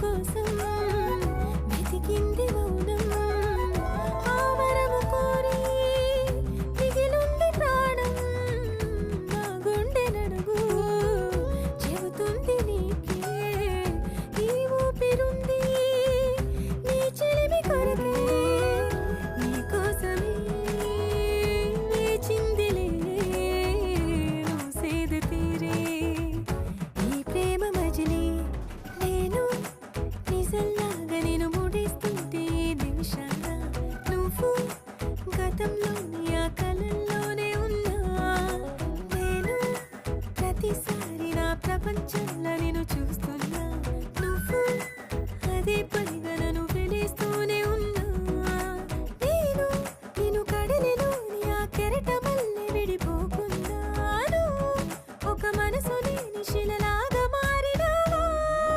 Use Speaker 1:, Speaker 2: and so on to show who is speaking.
Speaker 1: కోసం వెతికింది మౌనం జీవితంలో ఆ కళల్లోనే ఉన్నా. నేను ప్రతిసారి